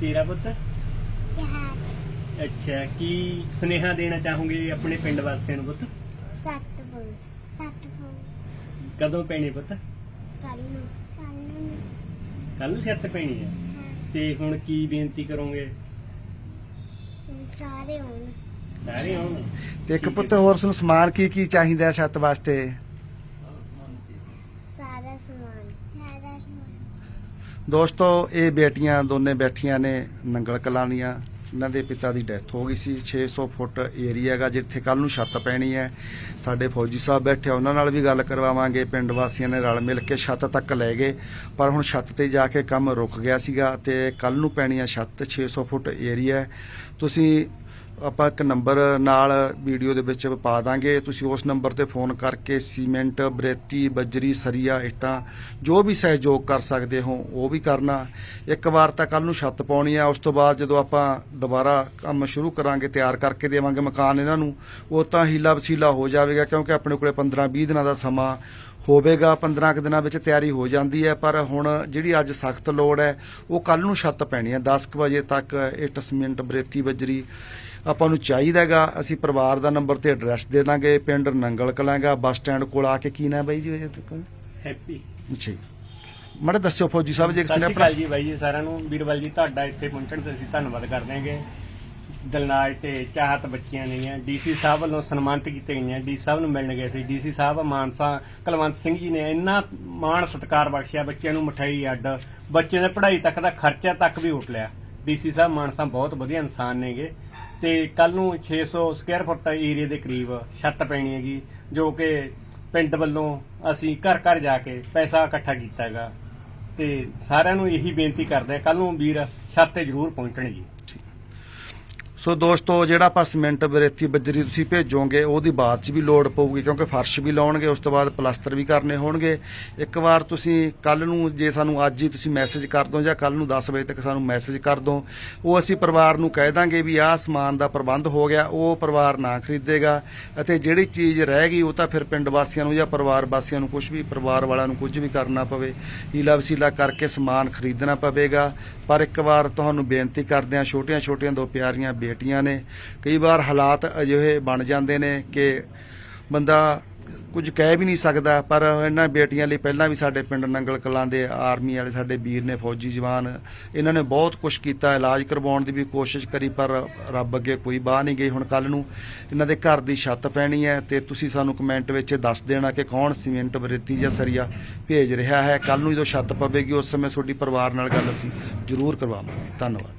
ਤੇਰਾ ਪੁੱਤ? ਅੱਛਾ ਕੀ ਸੁਨੇਹਾ ਦੇਣਾ ਚਾਹੋਗੇ ਆਪਣੇ ਪਿੰਡ ਵਾਸੀਆਂ ਨੂੰ ਪੁੱਤ? ਕਦੋਂ ਪੈਣੀ ਪੁੱਤ? ਕੱਲ ਨੂੰ। ਕੱਲ ਨੂੰ। ਕੱਲ ਨੂੰ ਛੱਤ ਪੈਣੀ ਹੈ? ਹਾਂ। ਤੇ ਹੁਣ ਕੀ ਬੇਨਤੀ ਕਰੋਗੇ? ਵੀ ਸਾਰੇ ਹੋਣ ਸਾਰੇ ਆਉਣ। ਤੇ ਇੱਕ ਪੁੱਤ ਹੋਰ ਸਾਨੂੰ ਸਮਾਨ ਕੀ ਕੀ ਚਾਹੀਦਾ ਹੈ ਛੱਤ ਵਾਸਤੇ? ਸਾਰਾ ਸਮਾਨ ਸਾਰਾ ਸਮਾਨ। ਦੋਸਤੋ ਇਹ ਬੇਟੀਆਂ ਦੋਨੇ ਬੈਠੀਆਂ ਨੇ ਨੰਗਲ ਕਲਾਂ ਦੀਆਂ। ਇਹਨਾਂ ਦੇ ਪਿਤਾ ਦੀ ਡੈਥ ਹੋ ਗਈ ਸੀ। 600 ਫੁੱਟ ਏਰੀਆ ਹੈਗਾ ਜਿੱਥੇ ਕੱਲ ਨੂੰ ਛੱਤ ਪੈਣੀ ਹੈ। ਸਾਡੇ ਫੌਜੀ ਸਾਹਿਬ ਬੈਠੇ ਆ, ਉਹਨਾਂ ਨਾਲ ਵੀ ਗੱਲ ਕਰਵਾਵਾਂਗੇ। ਪਿੰਡ ਵਾਸੀਆਂ ਨੇ ਰਲ ਮਿਲ ਕੇ ਛੱਤ ਤੱਕ ਲੈ ਗਏ। ਪਰ ਹੁਣ ਛੱਤ ਤੇ ਜਾ ਕੇ ਕੰਮ ਰੁਕ ਗਿਆ ਸੀਗਾ ਤੇ ਕੱਲ ਨੂੰ ਪੈਣੀ ਹੈ ਛੱਤ 600 ਫੁੱਟ ਏਰੀਆ ਤੁਸੀਂ ਆਪਾਂ ਇੱਕ ਨੰਬਰ ਨਾਲ ਵੀਡੀਓ ਦੇ ਵਿੱਚ ਪਾ ਦਾਂਗੇ। ਤੁਸੀਂ ਉਸ ਨੰਬਰ ਤੇ ਫੋਨ ਕਰਕੇ ਸੀਮੈਂਟ, ਬਰੇਤੀ, ਬੱਜਰੀ, ਸਰੀਆ, ਇੱਟਾਂ, ਜੋ ਵੀ ਸਹਿਯੋਗ ਕਰ ਸਕਦੇ ਹੋ, ਉਹ ਵੀ ਕਰਨਾ। ਇੱਕ ਵਾਰ ਤਾਂ ਕੱਲ ਨੂੰ ਛੱਤ ਪਾਉਣੀ ਆ, ਉਸ ਤੋਂ ਬਾਅਦ ਜਦੋਂ ਆਪਾਂ ਦੁਬਾਰਾ ਕੰਮ ਸ਼ੁਰੂ ਕਰਾਂਗੇ, ਤਿਆਰ ਕਰਕੇ ਦੇਵਾਂਗੇ ਮਕਾਨ ਇਹਨਾਂ ਨੂੰ, ਉਹ ਤਾਂ ਹੀਲਾ ਵਸੀਲਾ ਹੋ ਜਾਵੇਗਾ, ਕਿਉਂਕਿ ਆਪਣੇ ਕੋਲੇ 15 20 ਦਿਨਾਂ ਦਾ ਸਮਾਂ ਹੋਵੇਗਾ 15 ਕੁ ਦਿਨਾਂ ਵਿੱਚ ਤਿਆਰੀ ਹੋ ਜਾਂਦੀ ਹੈ। ਪਰ ਹੁਣ ਜਿਹੜੀ ਅੱਜ ਸਖਤ ਲੋੜ ਹੈ, ਉਹ ਕੱਲ ਨੂੰ ਛੱਤ ਪੈਣੀ ਹੈ 10 ਕੁ ਵਜੇ ਤੱਕ ਇੱਟ, ਸੀਮੈਂਟ, ਬਰੇਤੀ, ਬੱਜਰੀ ਆਪਾਂ ਨੂੰ ਚਾਹੀਦਾ ਹੈਗਾ ਅਸੀਂ ਪਰਿਵਾਰ ਦਾ ਨੰਬਰ ਤੇ ਐਡਰੈਸ ਦੇ ਦਾਂਗੇ ਪਿੰਡ ਨੰਗਲ ਕਲਾਂਗਾ ਬੱਸ ਸਟੈਂਡ ਕੋਲ ਆ ਕੇ ਕੀ ਨਾ ਬਾਈ ਜੀ ਹੈਪੀ। ਅੱਛਾ ਜੀ। ਮੜੇ ਦੱਸਿਓ ਫੌਜੀ ਸਾਹਿਬ ਜੇ ਸਤਿ ਕਿਸੇ ਨੇ ਸ਼੍ਰੀ ਆਪਣਾ ਅਕਾਲ ਜੀ ਬਾਈ ਜੀ ਸਾਰਿਆਂ ਨੂੰ। ਵੀਰਵਾਲ ਜੀ ਤੁਹਾਡਾ ਇੱਥੇ ਪਹੁੰਚਣ ਤੇ ਅਸੀਂ ਧੰਨਵਾਦ ਕਰਦੇ ਹਾਂਗੇ। ਦਲਨਾਜ ਤੇ ਚਾਹਤ ਬੱਚੀਆਂ ਨੇ ਡੀਸੀ ਸਾਹਿਬ ਵੱਲੋਂ ਸਨਮਾਨਿਤ ਕੀਤੇ ਗਈਆਂ। ਡੀਸੀ ਸਾਹਿਬ ਨੂੰ ਮਿਲਣ ਗਏ ਸੀ। ਡੀਸੀ ਸਾਹਿਬ ਮਾਨਸਾ ਕੁਲਵੰਤ ਸਿੰਘ ਜੀ ਨੇ ਇੰਨਾ ਮਾਣ ਸਤਿਕਾਰ ਬਖਸ਼ਿਆ ਬੱਚਿਆਂ ਨੂੰ ਮਠਾਈ ਅੱਡ। ਬੱਚਿਆਂ ਦੇ ਪੜ੍ਹਾਈ ਤੱਕ ਦਾ ਖਰਚਾ ਤੱਕ ਵੀ ਉਠ ਲਿਆ। ਡੀਸੀ ਸਾਹਿਬ ਮਾਨਸਾ ਬਹੁਤ ਵਧੀਆ ਇਨਸਾਨ ਨੇਗੇ। ਤੇ ਕੱਲ ਨੂੰ 600 ਸਕੁਅਰ ਫੁੱਟ ਏਰੀਆ ਦੇ ਕਰੀਬ ਛੱਤ ਪੈਣੀ ਹੈਗੀ, ਜੋ ਕਿ ਪਿੰਡ ਵੱਲੋਂ ਅਸੀਂ ਘਰ ਘਰ ਜਾ ਕੇ ਪੈਸਾ ਇਕੱਠਾ ਕੀਤਾ ਹੈਗਾ। ਤੇ ਸਾਰਿਆਂ ਨੂੰ ਇਹੀ ਬੇਨਤੀ ਕਰਦੇ ਆ ਕੱਲ ਨੂੰ ਵੀਰ ਛੱਤ ਤੇ ਜ਼ਰੂਰ ਪਹੁੰਚਣ ਜੀ। ਸੋ ਦੋਸਤੋ, ਜਿਹੜਾ ਆਪਾਂ ਸੀਮੈਂਟ ਬਰੇਤੀ ਬੱਜਰੀ ਤੁਸੀਂ ਭੇਜੋਗੇ, ਉਹਦੀ ਬਾਅਦ ਚ ਵੀ ਲੋਡ ਪਊਗੀ ਕਿਉਂਕਿ ਫਰਸ਼ ਵੀ ਲਾਉਣਗੇ, ਉਸ ਤੋਂ ਬਾਅਦ ਪਲਾਸਟਰ ਵੀ ਕਰਨੇ ਹੋਣਗੇ। ਇੱਕ ਵਾਰ ਤੁਸੀਂ ਕੱਲ ਨੂੰ ਜੇ ਸਾਨੂੰ ਅੱਜ ਹੀ ਤੁਸੀਂ ਮੈਸੇਜ ਕਰ ਦਿਓ ਜਾਂ ਕੱਲ ਨੂੰ 10 ਵਜੇ ਤੱਕ ਸਾਨੂੰ ਮੈਸੇਜ ਕਰ ਦਿਓ, ਉਹ ਅਸੀਂ ਪਰਿਵਾਰ ਨੂੰ ਕਹਿ ਦਾਂਗੇ ਵੀ ਆਹ ਸਮਾਨ ਦਾ ਪ੍ਰਬੰਧ ਹੋ ਗਿਆ, ਉਹ ਪਰਿਵਾਰ ਨਾ ਖਰੀਦੇਗਾ। ਅਤੇ ਜਿਹੜੀ ਚੀਜ਼ ਰਹਿ ਗਈ, ਉਹ ਤਾਂ ਫਿਰ ਪਿੰਡ ਵਾਸੀਆਂ ਨੂੰ ਜਾਂ ਪਰਿਵਾਰ ਵਾਸੀਆਂ ਨੂੰ ਕੁਝ ਵੀ, ਪਰਿਵਾਰ ਵਾਲਿਆਂ ਨੂੰ ਕੁਝ ਵੀ ਕਰਨਾ ਪਵੇ। ਹੀਲਾ ਵਸੀਲਾ ਕਰਕੇ ਸਮਾਨ ਖਰੀਦਣਾ ਪਵੇਗਾ। ਪਰ ਇੱਕ ਵਾਰ ਤੁਹਾਨੂੰ ਬੇਨਤੀ ਕਰਦੇ ਹਾਂ ਛੋਟੀਆਂ ਛੋਟੀਆਂ ਦੋ ਪਿਆਰੀਆਂ ਬੇਟੀਆਂ ਨੇ। ਕਈ ਵਾਰ ਹਾਲਾਤ ਅਜਿਹੇ ਬਣ ਜਾਂਦੇ ਨੇ ਕਿ ਬੰਦਾ ਕੁਝ ਕਹਿ ਵੀ ਨਹੀਂ ਸਕਦਾ, ਪਰ ਇਹਨਾਂ ਬੇਟੀਆਂ ਲਈ ਪਹਿਲਾਂ ਵੀ ਸਾਡੇ ਪਿੰਡ ਨੰਗਲ ਕਲਾਂ ਦੇ ਆਰਮੀ ਵਾਲੇ ਸਾਡੇ ਵੀਰ ਨੇ, ਫੌਜੀ ਜਵਾਨ, ਇਹਨਾਂ ਨੇ ਬਹੁਤ ਕੁਝ ਕੀਤਾ, ਇਲਾਜ ਕਰਵਾਉਣ ਦੀ ਵੀ ਕੋਸ਼ਿਸ਼ ਕਰੀ, ਪਰ ਰੱਬ ਅੱਗੇ ਕੋਈ ਬਾਹ ਨਹੀਂ ਗਈ। ਹੁਣ ਕੱਲ ਨੂੰ ਇਹਨਾਂ ਦੇ ਘਰ ਦੀ ਛੱਤ ਪੈਣੀ ਹੈ ਤੇ ਤੁਸੀਂ ਸਾਨੂੰ ਕਮੈਂਟ ਵਿੱਚ ਦੱਸ ਦੇਣਾ ਕਿ ਕੌਣ ਸੀਮੈਂਟ, ਬਰੇਤੀ ਜਾਂ ਸਰੀਆ ਭੇਜ ਰਿਹਾ ਹੈ। ਕੱਲ ਨੂੰ ਜਦੋਂ ਛੱਤ ਪਵੇਗੀ, ਉਸ ਸਮੇਂ ਤੁਹਾਡੀ ਪਰਿਵਾਰ ਨਾਲ ਗੱਲ ਅਸੀਂ ਜ਼ਰੂਰ ਕਰਵਾਵਾਂਗੇ। ਧੰਨਵਾਦ।